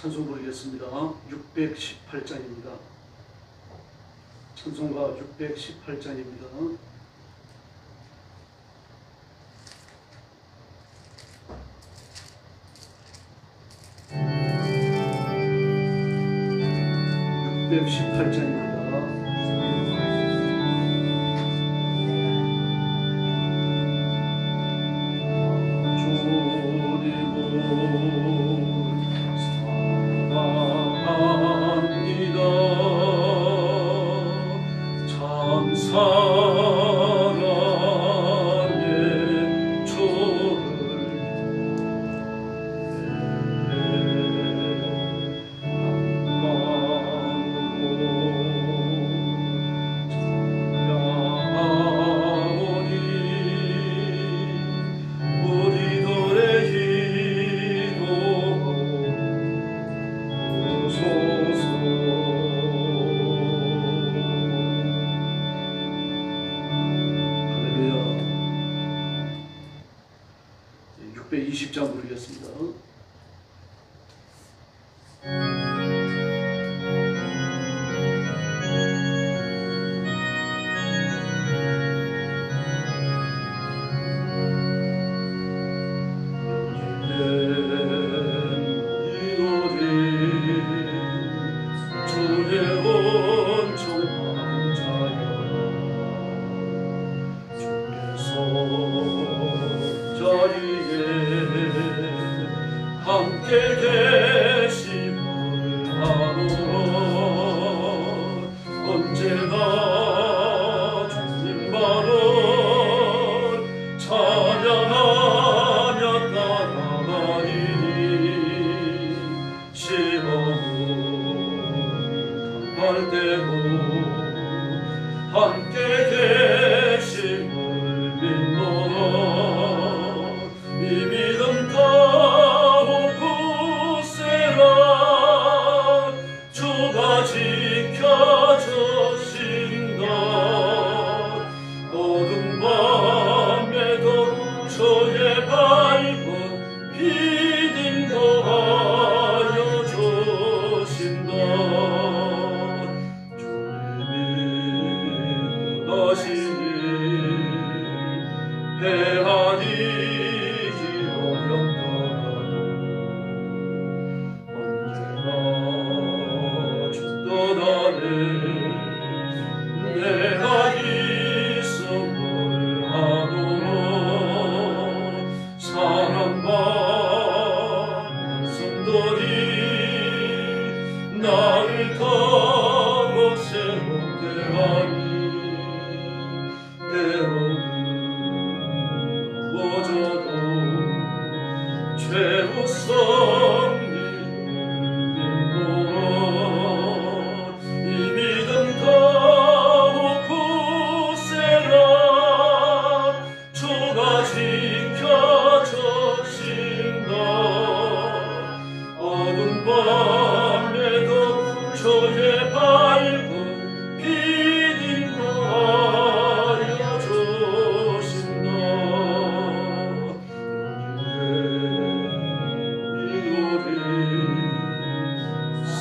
찬송 부르겠습니다. 618장입니다. 찬송가 618장입니다. Hunted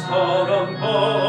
solemn bow.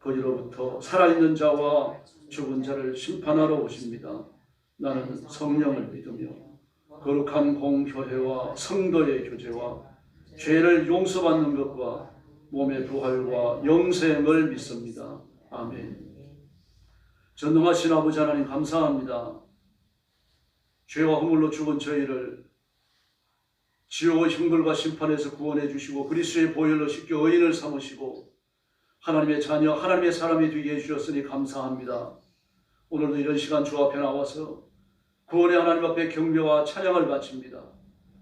거기로부터 살아있는 자와 죽은 자를 심판하러 오십니다. 나는 성령을 믿으며 거룩한 공교회와 성도의 교제와 죄를 용서받는 것과 몸의 부활과 영생을 믿습니다. 아멘. 전능하신 아버지 하나님 감사합니다. 죄와 허물로 죽은 저희를 지옥의 형벌과 심판에서 구원해 주시고 그리스도의 보혈로 씻겨 의인을 삼으시고 하나님의 자녀 하나님의 사람이 되게 해주셨으니 감사합니다. 오늘도 이런 시간 주 앞에 나와서 구원의 하나님 앞에 경배와 찬양을 바칩니다.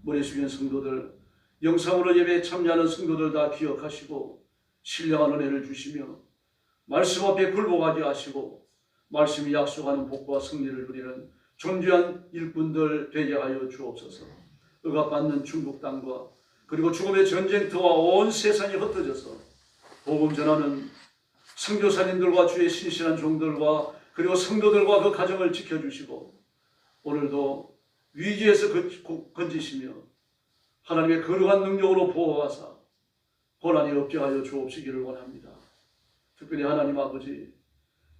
머리 숙인 성도들 영상으로 예배에 참여하는 성도들 다 기억하시고 신령한 은혜를 주시며 말씀 앞에 굴복하게 하시고 말씀이 약속하는 복과 승리를 누리는 존귀한 일꾼들 되게 하여 주옵소서. 억압받는 중국 땅과 그리고 죽음의 전쟁터와 온 세상이 흩어져서 복음 전하는 선교사님들과 주의 신실한 종들과 그리고 성도들과 그 가정을 지켜주시고 오늘도 위기에서 건지시며 하나님의 거룩한 능력으로 보호하사 고난이 없게 하여 주옵시기를 원합니다. 특별히 하나님 아버지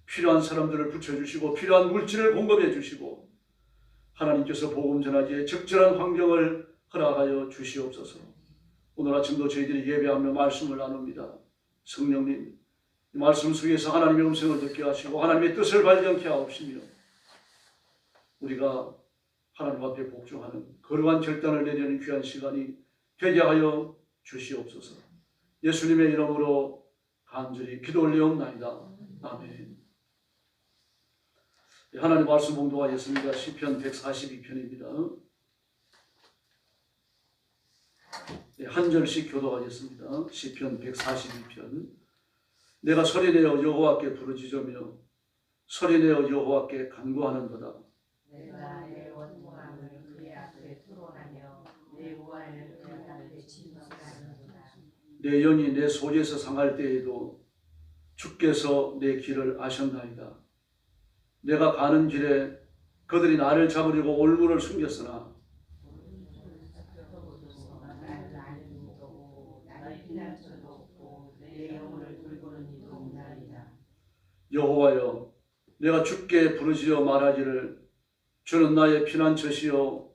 필요한 사람들을 붙여주시고 필요한 물질을 공급해 주시고 하나님께서 복음 전하기에 적절한 환경을 허락하여 주시옵소서. 오늘 아침도 저희들이 예배하며 말씀을 나눕니다. 성령님, 이 말씀 속에서 하나님의 음성을 듣게 하시고 하나님의 뜻을 발견케 하옵시며 우리가 하나님 앞에 복종하는 거룩한 결단을 내리는 귀한 시간이 되게 하여 주시옵소서. 예수님의 이름으로 간절히 기도 올리옵나이다. 아멘. 예, 하나님 말씀 봉독하겠습니다. 시편 142편입니다. 네, 한 절씩 교도하겠습니다. 시편 142편. 내가 소리내어 여호와께 부르짖으며 소리내어 여호와께 간구하는도다. 내가 내 원통함을 그의 앞에 토로하며 내 우환을 그의 앞에 진술하는구나. 내 영이 내 속에서 상할 때에도 주께서 내 길을 아셨나이다. 내가 가는 길에 그들이 나를 잡으려고 올무를 숨겼으나 나를 아는 이도 없고 나를 피난처도 없고 내 영혼을 돌보는 이도 없나이다. 여호와여 내가 주께 부르짖어 말하기를 주는 나의 피난처시요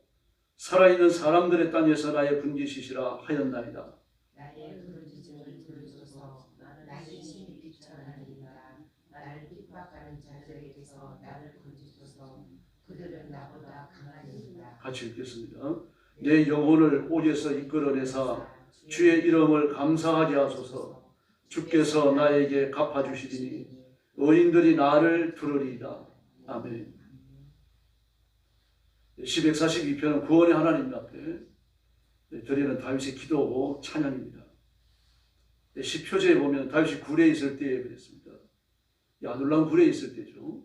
살아있는 사람들의 땅에서 나의 분기시시라 하였나이다. 나의 부르짖음을 들으소서 나를 심히 비천하니라 나를 핍박하는 자들에게서 나를 건지소서 그들은 나보다 강하니라. 같이 읽겠습니다. 내 영혼을 옥에서 이끌어내사 주의 이름을 감사하게 하소서 주께서 나에게 갚아주시리니 의인들이 나를 들으리이다. 아멘. 1142편은 구원의 하나님 앞에 드리는 다윗의 기도고 찬양입니다. 10표제에 보면 다윗이 굴에 있을 때에 그랬습니다. 야둘람 굴에 있을 때죠.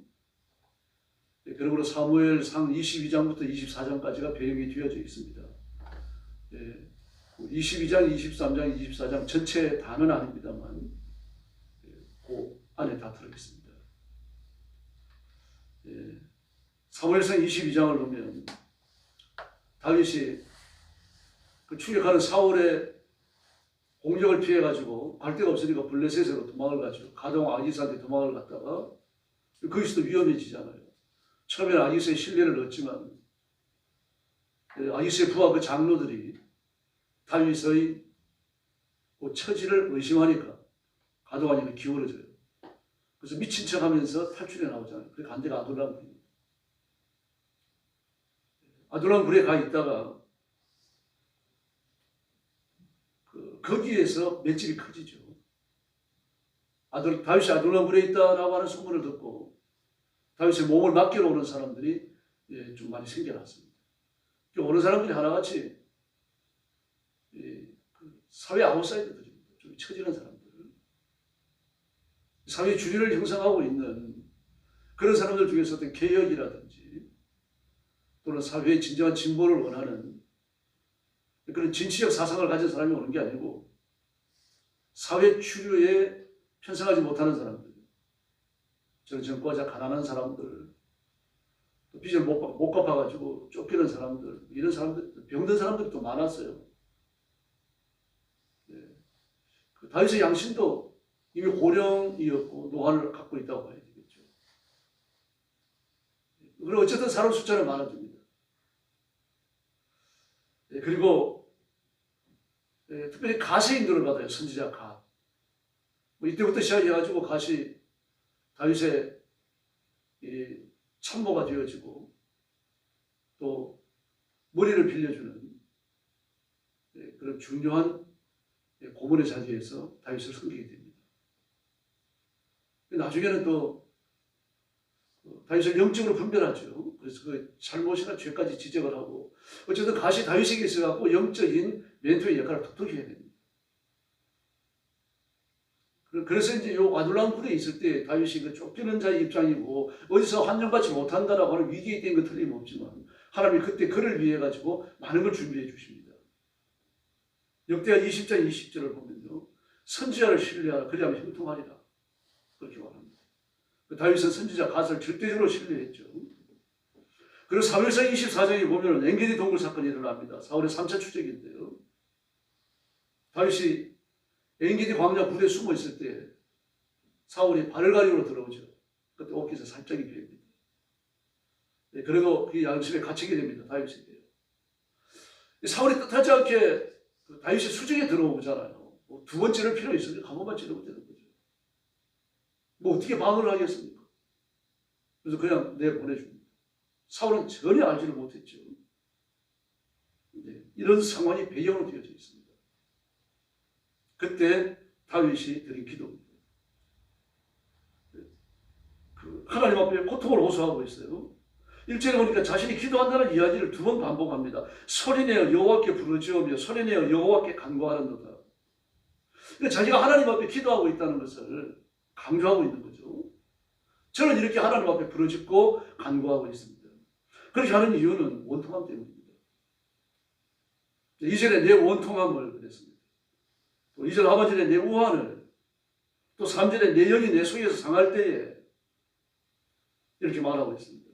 그러므로 사무엘 상 22장부터 24장까지가 배경이 뒤어져 있습니다. 예, 22장, 23장, 24장 전체 다는 아닙니다만 예, 그 안에 다 들어있습니다. 예, 사무엘상 22장을 보면 다윗이 그 추격하는 사울의 공격을 피해가지고 갈 데가 없으니까 블레셋으로 도망을 가죠. 가동 아기스한테 도망을 갔다가 거기서도 위험해지잖아요. 처음에는 아기스의 신뢰를 얻지만 그 아기스의 부하 그 장로들이 다윗의 그 처지를 의심하니까 가도하니까 기울어져요. 그래서 미친 척 하면서 탈출해 나오잖아요. 그게 간대가 아둘람 굴입니다. 아둘람 굴에 가 있다가 그 거기에서 맷집이 커지죠. 아들 다윗이 아둘람 굴에 있다라고 하는 소문을 듣고 다윗의 몸을 맡기러 오는 사람들이 예, 좀 많이 생겨났습니다. 그 오는 사람들이 하나같이 예, 그 사회 아웃사이더들입니다. 좀 처지는 사람들. 사회 주류를 형성하고 있는 그런 사람들 중에서 어떤 개혁이라든지 또는 사회의 진정한 진보를 원하는 그런 진취적 사상을 가진 사람이 오는 게 아니고 사회 추류에 편성하지 못하는 사람들, 저는 정과자 가난한 사람들, 또 빚을 못, 갚- 못 갚아가지고 쫓기는 사람들, 이런 사람들, 병든 사람들이 또 많았어요. 네. 그 다윗의 양심도 이미 고령이었고 노화를 갖고 있다고 봐야 되겠죠. 그리고 어쨌든 사람 숫자는 많아집니다. 네, 그리고 네, 특별히 가시 인도를 받아요. 선지자 가. 뭐 이때부터 시작해가지고 가시 다윗의 이 참모가 되어지고 또 머리를 빌려주는 네, 그런 중요한 네, 고문의 자리에서 다윗을 섬기게 됩니다. 나중에는 또 어, 다윗을 영적으로 분별하죠. 그래서 그 잘못이나 죄까지 지적을 하고 어쨌든 가시 다윗에게 있어갖고 영적인 멘토의 역할을 톡톡히 해야 됩니다. 그- 그래서 이제 요 아둘람 굴에 있을 때 다윗이 그 쫓기는 자의 입장이고 어디서 환영받지 못한다라고 하는 위기에 있던 건 틀림없지만 하나님이 그때 그를 위해 가지고 많은 걸 준비해 주십니다. 역대하 20장 20절을 보면요. 선지자를 신뢰하라 그리하면 형통하리라. 그렇게 말합니다. 그 다윗은 선지자 갓을 절대적으로 신뢰했죠. 그리고 사무엘상 24장에 보면 엔게디 동굴 사건이 일어납니다. 사울의 3차 추적인데요. 다윗이 엔게디 광야 부대에 숨어 있을 때 사울이 발을 가리고 들어오죠. 그때 옷깃에 살짝이 비입니다. 네, 그래도 그 양심에 갇히게 됩니다. 다윗에게. 사울이 뜻하지 않게 그 다윗이 수정에 들어오잖아요. 뭐두 번째를 필요 있으니까 한 번만 찌르면 되는 거죠. 뭐 어떻게 방어를 하겠습니까? 그래서 그냥 내보내줍니다. 사울은 전혀 알지를 못했죠. 이런 상황이 배경으로 되어져 있습니다. 그때 다윗이 드린 기도입니다. 그 하나님 앞에 고통을 호소하고 있어요. 일절에 보니까 자신이 기도한다는 이야기를 두 번 반복합니다. 소리내어 여호와께 부르짖으며 소리내어 여호와께 간구하는 도다. 그러니까 자기가 하나님 앞에 기도하고 있다는 것을 강조하고 있는 거죠. 저는 이렇게 하나님 앞에 부르짖고 간구하고 있습니다. 그렇게 하는 이유는 원통함 때문입니다. 이전에 내 원통함을 그랬습니다. 또 이전 하반절에 내 우환을 또 3절에 내 영이 내 속에서 상할 때에 이렇게 말하고 있습니다.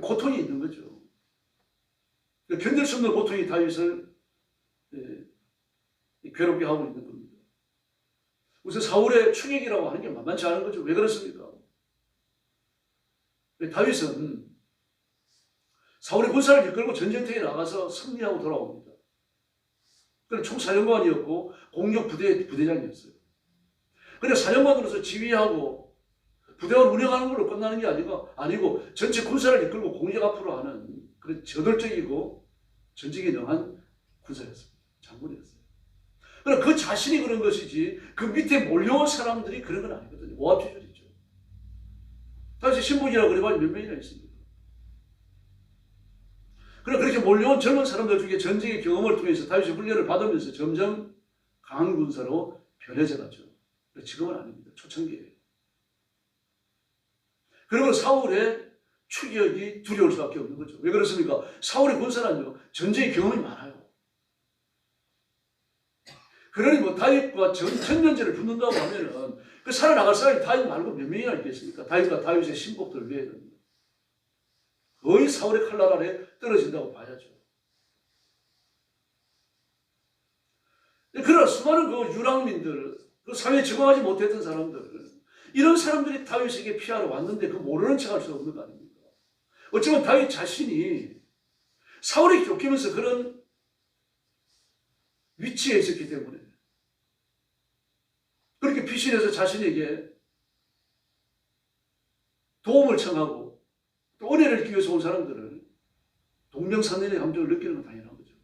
고통이 있는 거죠. 견딜 수 없는 고통이 다윗을 예, 괴롭게 하고 있는 겁니다. 우선 사울의 충격이라고 하는 게 만만치 않은 거죠. 왜 그렇습니까? 다윗은 사울의 군사를 이끌고 전쟁터에 나가서 승리하고 돌아옵니다. 그는 총사령관이었고 공격 부대 부대장이었어요. 근데 사령관으로서 지휘하고 부대를 운영하는 걸로 끝나는 게 아니고 아니고 전체 군사를 이끌고 공격 앞으로 하는 그런 저돌적이고 전직에 능한 군사였습니다. 장군이었어요. 그럼 그 자신이 그런 것이지 그 밑에 몰려온 사람들이 그런 건 아니거든요. 오합지졸이죠. 다시 신분이라고 그래봐야 몇 명이나 있습니다. 그럼 그렇게 몰려온 젊은 사람들 중에 전쟁의 경험을 통해서 다윗이 훈련을 받으면서 점점 강한 군사로 변해져 가죠. 지금은 아닙니다. 초창기에요. 그러면 사울의 추격이 두려울 수밖에 없는 거죠. 왜 그렇습니까? 사울의 군사는요, 전쟁의 경험이 많아요. 그러니 뭐 다윗과 전, 전면제를 붙는다고 하면은 그 살아나갈 사람이 다윗 말고 몇 명이나 있겠습니까? 다윗과 다윗의 신복들 외에는. 거의 사울의 칼날 아래 떨어진다고 봐야죠. 그러나 수많은 그 유랑민들, 그 사회에 적응하지 못했던 사람들, 이런 사람들이 다윗에게 피하러 왔는데 그 모르는 척 할 수 없는 거 아닙니까? 어쩌면 다윗 자신이 사울에 쫓기면서 그런 위치에 있었기 때문에 피신해서 자신에게 도움을 청하고 또 은혜를 얻기 위해서 온 사람들을 동명상련의 감정을 느끼는 건 당연한 거죠.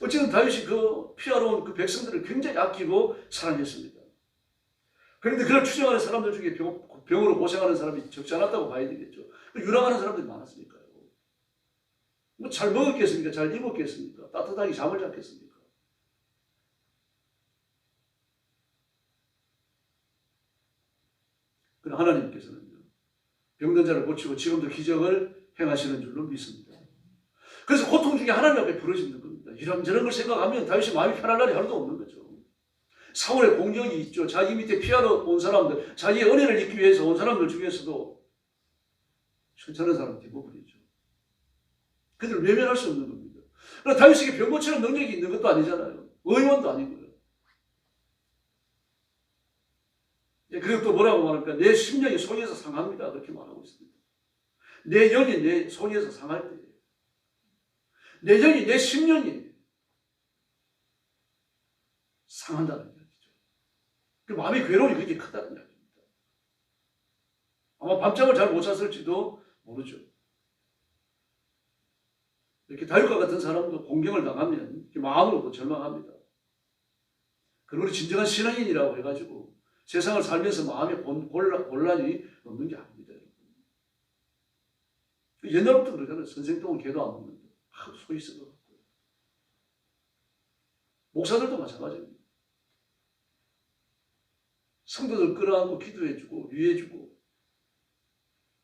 어쨌든 다윗이 그 피하러 온 그 백성들을 굉장히 아끼고 사랑했습니다. 그런데 그걸 추정하는 사람들 중에 병, 병으로 고생하는 사람이 적지 않았다고 봐야 되겠죠. 유랑하는 사람들이 많았으니까요. 뭐 잘 먹었겠습니까? 잘 입었겠습니까? 따뜻하게 잠을 잤겠습니까? 그러나 하나님께서는요. 병든 자를 고치고 지금도 기적을 행하시는 줄로 믿습니다. 그래서 고통 중에 하나님 앞에 부러지는 겁니다. 이런저런 걸 생각하면 다윗이 마음이 편할 날이 하나도 없는 거죠. 사울의 공격이 있죠. 자기 밑에 피하러 온 사람들, 자기의 은혜를 잊기 위해서 온 사람들 중에서도 천천한 사람 대부분이죠. 그들을 외면할 수 없는 겁니다. 그러나 다윗에게 병 고치는 능력이 있는 것도 아니잖아요. 의원도 아니고요. 예, 그리고 또 뭐라고 말합니까? 내 심령이 손에서 상합니다. 그렇게 말하고 있습니다. 내 영이 내 손에서 상할 때, 내 영이 내 심령이 상한다는 이야기죠. 그 마음의 괴로움이 그렇게 크다는 이야기입니다. 아마 밤잠을 잘 못 잤을지도 모르죠. 이렇게 다윗과 같은 사람도 공경을 당하면 마음으로도 절망합니다. 그리고 진정한 신앙인이라고 해가지고 세상을 살면서 곤란, 곤란이 없는 게 아닙니다. 여러분. 옛날부터 그러잖아요. 선생똥은 개도 안 먹는다. 아, 소 있어. 목사들도 마찬가지입니다. 성도들 끌어안고 기도해주고 위해주고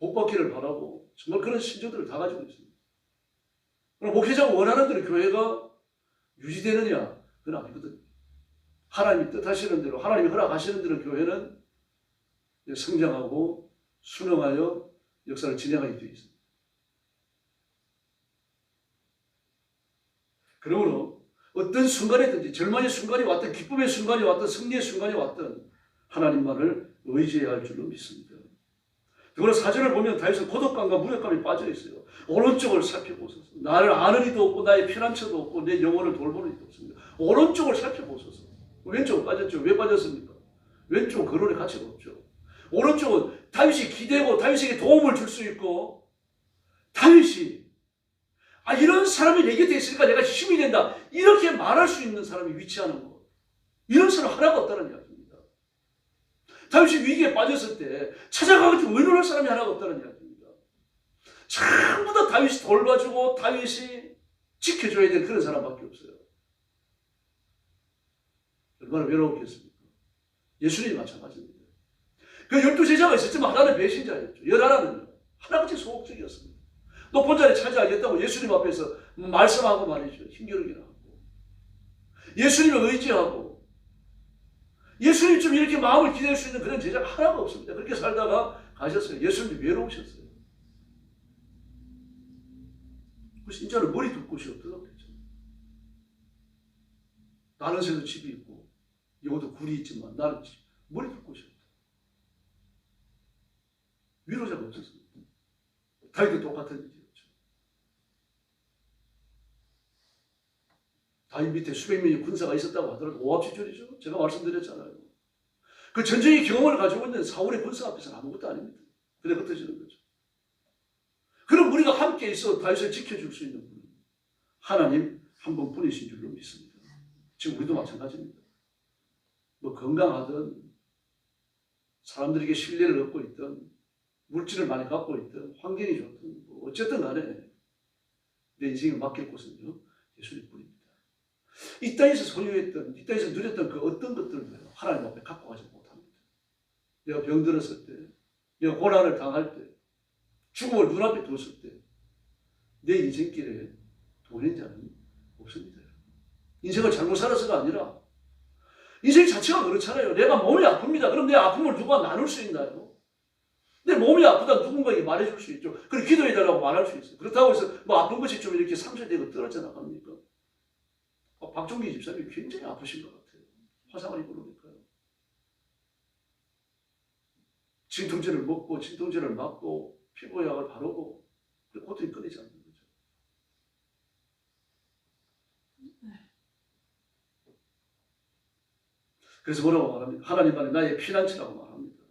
복받기를 바라고 정말 그런 신조들을 다 가지고 있습니다. 그럼 목회자가 원하는 대로 교회가 유지되느냐? 그건 아니거든요. 하나님이 뜻하시는 대로 하나님이 허락하시는 대로 교회는 성장하고 순응하여 역사를 진행하게 되어 있습니다. 그러므로 어떤 순간이든지 절망의 순간이 왔든 기쁨의 순간이 왔든 승리의 순간이 왔든 하나님만을 의지해야 할 줄로 믿습니다. 그러나 사전을 보면 다윗은 고독감과 무력감이 빠져 있어요. 오른쪽을 살펴보소서. 나를 아는 이도 없고 나의 피난처도 없고 내 영혼을 돌보는 이도 없습니다. 오른쪽을 살펴보소서. 왼쪽은 빠졌죠. 왜 빠졌습니까? 왼쪽은 거론의 가치가 없죠. 오른쪽은 다윗이 기대고 다윗에게 도움을 줄 수 있고 다윗이 아 이런 사람이 내 곁에 있으니까 내가 힘이 된다. 이렇게 말할 수 있는 사람이 위치하는 거. 이런 사람 하나가 없다는 이야기입니다. 다윗이 위기에 빠졌을 때 찾아가가지고 의논할 사람이 하나가 없다는 이야기입니다. 전부 다 다윗이 돌봐주고 다윗이 지켜줘야 될 그런 사람밖에 없어요. 얼마나 외로웠겠습니까? 예수님이 마찬가지입니다. 그 열두 제자가 있었지만 하나는 배신자였죠. 열하나는요. 하나같이 소극적이었습니다. 높은 자리에 차지하겠다고 예수님 앞에서 말씀하고 말이죠. 힘겨루기나 하고. 예수님을 의지하고 예수님 좀 이렇게 마음을 기댈 수 있는 그런 제자가 하나가 없습니다. 그렇게 살다가 가셨어요. 예수님이 외로우셨어요. 그래서 인자는 머리 둘 곳이 없더라고요. 나는 새도 집이 있고 여기도 굴이 있지만 나는 집, 머리 둘 곳이 없다. 위로자가 없었습니다. 다윗도 똑같은 일이었죠. 다윗 밑에 수백 명의 군사가 있었다고 하더라도 오합지졸이죠. 제가 말씀드렸잖아요. 그 전쟁의 경험을 가지고 있는 사울의 군사 앞에서는 아무것도 아닙니다. 그래 흩어지는 거죠. 그럼 우리가 함께 있어 다윗을 지켜줄 수 있는 분은 하나님 한 분뿐이신 줄로 믿습니다. 지금 우리도 마찬가지입니다. 뭐 건강하든 사람들에게 신뢰를 얻고 있든 물질을 많이 갖고 있든 환경이 좋든 뭐 어쨌든 간에 내 인생을 맡길 곳은요 예수님 뿐입니다. 이 땅에서 소유했던 이 땅에서 누렸던 그 어떤 것들도 하나님 앞에 갖고 가지 못합니다. 내가 병들었을 때, 내가 고난을 당할 때, 죽음을 눈앞에 두었을 때 내 인생길에 도는 자는 없습니다. 인생을 잘못 살아서가 아니라 인생 자체가 그렇잖아요. 내가 몸이 아픕니다. 그럼 내 아픔을 누가 나눌 수 있나요? 내 몸이 아프다 누군가에게 말해줄 수 있죠. 그리고 기도해달라고 말할 수 있어요. 그렇다고 해서 뭐 아픈 것이 좀 이렇게 상쇄되고 떨어져 나갑니까? 어, 박종기 집사님이 굉장히 아프신 것 같아요. 화상을 입으니까요. 진통제를 먹고 진통제를 맞고 피부약을 바르고 그 고통이 끊이지 않는 거죠. 그래서 뭐라고 말합니까? 하나님 안에 나의 피난처라고 말합니다.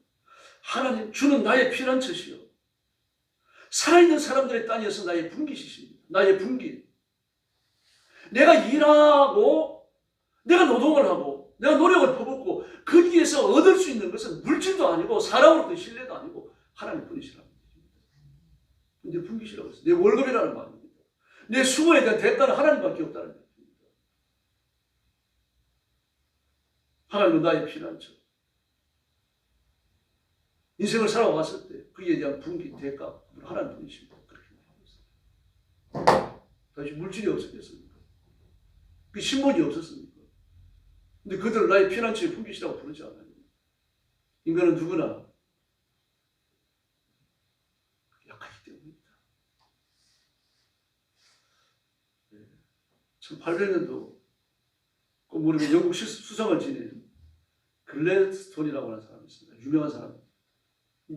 하나님 주는 나의 피난처시요. 살아있는 사람들의 땅에서 나의 분기시십니다. 나의 분기. 내가 일하고 내가 노동을 하고 내가 노력을 퍼붓고 거기에서 얻을 수 있는 것은 물질도 아니고 사람으로부터 신뢰도 아니고 하나님 뿐이시라는. 내 분기시라고 했어요. 내 월급이라는 말입니다. 내 수고에 대한 대가는 하나님밖에 없다는 얘기입니다. 하나님은 나의 피난처. 인생을 살아왔을 때 그에 대한 분기 대가 하나님 분이십니다. 그렇게 말하고. 다시 물질이 없었겠습니까? 그 신분이 없었습니까? 근데 그들 나의 피난처의 분깃이라고 부르지 않아요. 인간은 누구나 약하기 때문입니다. 1800년도 그 우리 영국 시- 수상을 지닌 글래스톤이라고 하는 사람이 있습니다. 유명한 사람.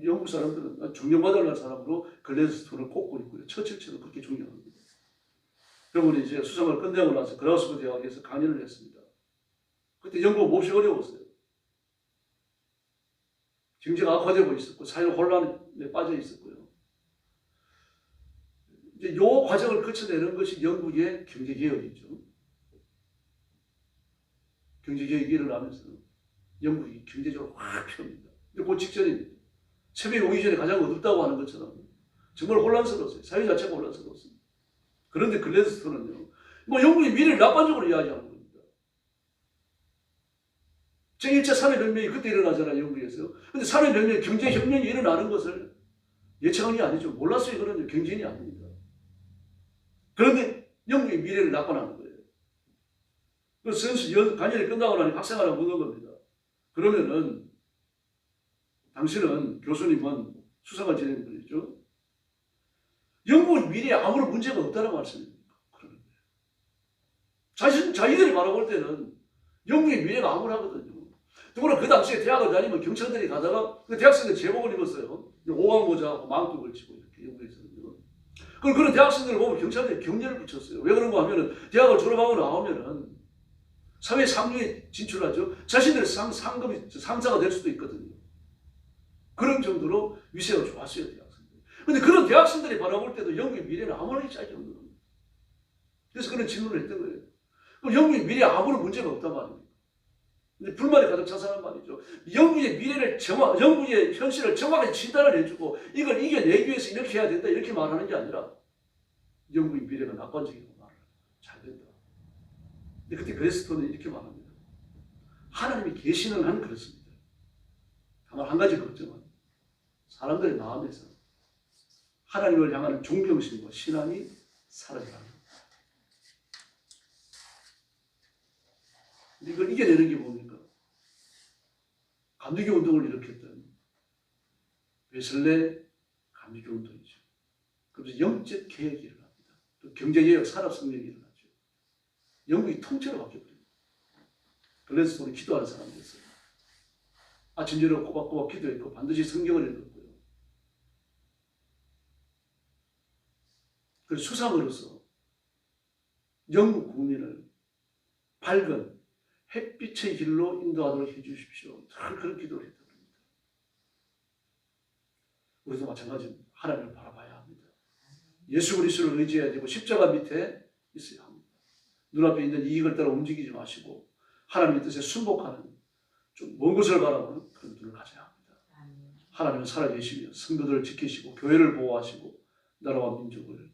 영국 사람들은 존경받을 만한 사람으로 글래스톤을 꼽고 있고요. 처칠처럼 그렇게 존경합니다. 그러고 이제 수상을 끝내고 나서 그라우스버 대학에서 강연을 했습니다. 그때 영국 몹시 어려웠어요. 경제가 악화되고 있었고 사회 혼란에 빠져 있었고요. 요 과정을 거쳐내는 것이 영국의 경제 개혁이죠. 경제 개혁이 일어나면서 영국이 경제적으로 확 펴니다. 근데 그 직전입니다. 새벽 오기 전에 가장 어둡다고 하는 것처럼 정말 혼란스러웠어요. 사회 자체가 혼란스러웠습니다. 그런데 글래스톤은요, 뭐 영국의 미래를 낙관적으로 이야기하는 겁니다. 제1차 산업혁명이 그때 일어나잖아요, 영국에서. 근데 산업혁명, 경제혁명이 일어나는 것을 예측한 게 아니죠. 몰랐어요, 그런 경제인이 아닙니다. 그런데 영국의 미래를 낙관하는 거예요. 그 선수 연, 간연이 끝나고 나니 학생하라고 묻는 겁니다. 그러면은 당신은 교수님은 수상을 지내는 분이죠. 영국 미래에 아무런 문제가 없다는 말씀입니다. 그러는 거예요. 자신, 자기들이 바라볼 때는 영국의 미래가 암울하거든요. 더구나 그 당시에 대학을 다니면 경찰들이 가다가 그 대학생들 제복을 입었어요. 오광 모자하고 망토 걸치고 이렇게 영국에서는요. 그럼 그런 대학생들을 보면 경찰들이 경례를 붙였어요. 왜 그런가 하면은 대학을 졸업하고 나오면은 사회 상류에 진출하죠. 자신들의 상, 상급이, 상사가 될 수도 있거든요. 그런 정도로 위세가 좋았어요, 대학생들. 근데 그런 대학생들이 바라볼 때도 영국의 미래는 아무런 짝이 없는 겁니다. 그래서 그런 질문을 했던 거예요. 그럼 영국의 미래에 아무런 문제가 없단 말입니까? 근데 불만이 가득 차서한 말이죠. 영국의 미래를 정확, 영국의 현실을 정확하게 진단을 해주고 이걸 이겨내기 위해서 이렇게 해야 된다, 이렇게 말하는 게 아니라 영국의 미래가 낙관적이고. 근데 그때 그레스톤은 이렇게 말합니다. 하나님이 계시는 한 그렇습니다. 다만 한 가지 걱정은 사람들의 마음에서 하나님을 향하는 존경심과 신앙이 겁니다. 근데 이걸 이겨내는 게 뭡니까? 감리교 운동을 일으켰던 베슬레 감리교 운동이죠. 그래서 영적 개혁이 일어납니다. 또 경제 개혁, 산업성장이 일어나죠. 영국이 통째로 바뀌어버립니다. 그래서 우리 기도하는 사람이었어요. 아침 저녁 꼬박꼬박 기도했고 반드시 성경을 읽었고요. 그 수상으로서 영국 국민을 밝은 햇빛의 길로 인도하도록 해주십시오. 늘 그런 기도를 했던 겁니다. 우리도 마찬가지입니다. 하나님을 바라봐야 합니다. 예수 그리스도를 의지해야 되고 십자가 밑에 있어야. 눈앞에 있는 이익을 따라 움직이지 마시고 하나님의 뜻에 순복하는 좀먼 것을 바라보는 그런 눈을 가져야 합니다. 하나님은 살아계시며 성도들을 지키시고 교회를 보호하시고 나라와 민족을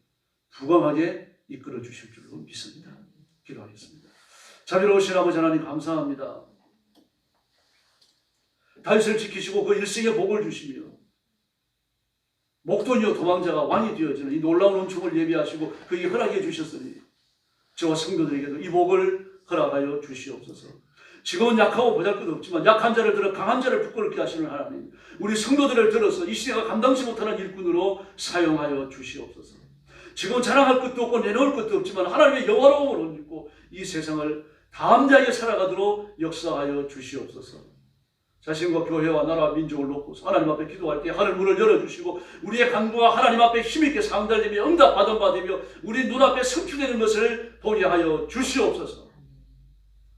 부강하게 이끌어 주실 줄로 믿습니다. 기도하겠습니다. 자비로우신 아버지 하나님 감사합니다. 다윗을 지키시고 그 일생의 복을 주시며 목돈이요 도망자가 왕이 되어지는 이 놀라운 은총을 예비하시고 그에게 허락해 주셨으니 저와 성도들에게도 이 복을 허락하여 주시옵소서. 지금은 약하고 보잘것없지만 약한 자를 들어 강한 자를 부끄럽게 하시는 하나님 우리 성도들을 들어서 이 시대가 감당치 못하는 일꾼으로 사용하여 주시옵소서. 지금 자랑할 것도 없고 내놓을 것도 없지만 하나님의 영화로움을 옮기고 이 세상을 담대하게 살아가도록 역사하여 주시옵소서. 자신과 교회와 나라 민족을 놓고 하나님 앞에 기도할 때 하늘 문을 열어주시고 우리의 간구와 하나님 앞에 힘있게 상달되며 응답받은 바되며 우리 눈앞에 성취되는 것을 보게 하여 주시옵소서.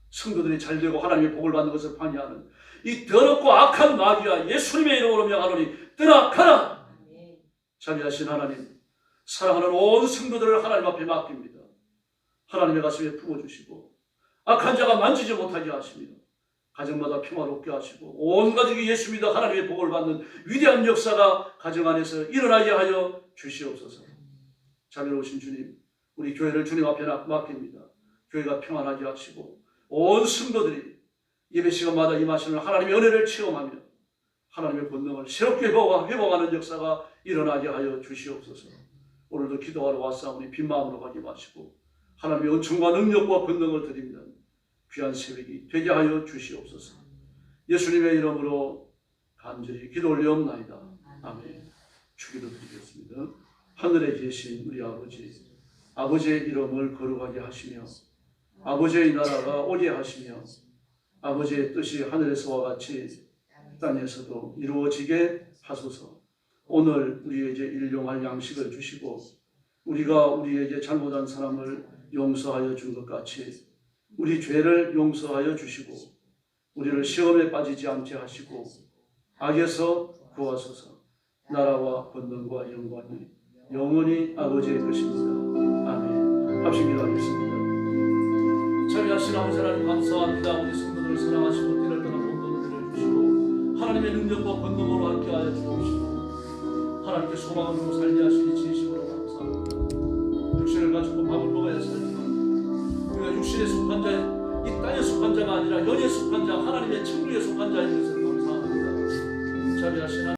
성도들이 잘되고 하나님의 복을 받는 것을 방해하는 이 더럽고 악한 마귀와 예수님의 이름으로 명하노니 떠나가라. 자비하신 하나님 사랑하는 온 성도들을 하나님 앞에 맡깁니다. 하나님의 가슴에 품어주시고 악한 자가 만지지 못하게 하십니다. 가정마다 평화롭게 하시고 온 가족이 예수 믿어 하나님의 복을 받는 위대한 역사가 가정 안에서 일어나게 하여 주시옵소서. 자비로우신 주님, 우리 교회를 주님 앞에 맡깁니다. 교회가 평안하게 하시고 온 성도들이 예배 시간마다 임하시는 하나님의 은혜를 체험하며 하나님의 본능을 새롭게 회복- 회복하는 역사가 일어나게 하여 주시옵소서. 오늘도 기도하러 왔사오니 빈 마음으로 가지 마시고 하나님의 은총과 능력과 본능을 드리는 귀한 새벽이 되게 하여 주시옵소서. 예수님의 이름으로 간절히 기도 올려옵나이다. 아멘. 주기도 드리겠습니다. 하늘에 계신 우리 아버지, 아버지의 이름을 거룩하게 하시며 아버지의 나라가 오게 하시며 아버지의 뜻이 하늘에서와 같이 땅에서도 이루어지게 하소서. 오늘 우리에게 일용할 양식을 주시고 우리가 우리에게 잘못한 사람을 용서하여 준 것 같이 우리 죄를 용서하여 주시고 우리를 시험에 빠지지 않게 하시고 악에서 구하소서. 나라와 권능과 영광이 영원히 아버지의 것입니다. 아멘. 합심 기도하겠습니다. 참여하신 아버지 하나님 감사합니다. 우리 성도들을 사랑하시고 때를 떠나 본도를 내려주시고 하나님의 능력과 권능으로 함께하여 주옵시고 하나님께 두고 살게 하시니 진심으로 감사합니다. 육신을 가지고 밥을 육신에 속한 자, 이 땅에 속한 자가 아니라 영에 속한 자, 하나님의 천국에 속한 자인 것을 감사합니다. 참여하신